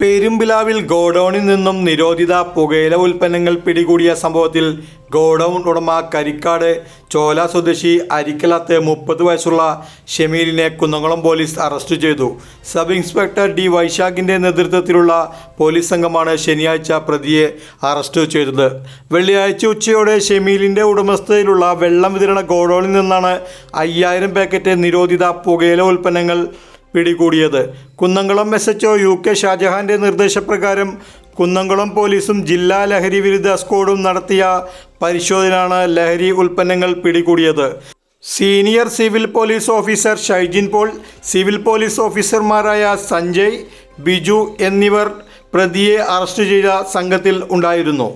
പെരുമ്പിലാവിൽ ഗോഡൌണിൽ നിന്നും നിരോധിത പുകയില ഉൽപ്പന്നങ്ങൾ പിടികൂടിയ സംഭവത്തിൽ ഗോഡൌൺ ഉടമ കരിക്കാട് ചോല സ്വദേശി അരിക്കലത്ത് മുപ്പത് വയസ്സുള്ള ഷമീലിനെ കുന്നംകുളം പോലീസ് അറസ്റ്റ് ചെയ്തു. സബ് ഇൻസ്പെക്ടർ ഡി വൈശാഖിന്റെ നേതൃത്വത്തിലുള്ള പോലീസ് സംഘമാണ് ശനിയാഴ്ച പ്രതിയെ അറസ്റ്റ് ചെയ്തത്. വെള്ളിയാഴ്ച ഉച്ചയോടെ ഷമീലിന്റെ ഉടമസ്ഥതയിലുള്ള വെള്ളം വിതരണ ഗോഡൌണിൽ നിന്നാണ് അയ്യായിരം പാക്കറ്റ് നിരോധിത പുകയില ഉൽപ്പന്നങ്ങൾ പിടികൂടിയത്. Kunnamkulam S H U K ഷാജഹാന്റെ നിർദ്ദേശപ്രകാരം കുന്നംകുളം പോലീസും ജില്ലാ ലഹരി വിരുദ്ധ സ്ക്വാഡും നടത്തിയ പരിശോധനയാണ് ലഹരി ഉൽപ്പന്നങ്ങൾ പിടികൂടിയത്. Senior civil police officer Shaijin Paul civil police ഓഫീസർമാരായ സഞ്ജയ് ബിജു എന്നിവർ പ്രതിയെ അറസ്റ്റ് ചെയ്ത സംഘത്തിൽ ഉണ്ടായിരുന്നു.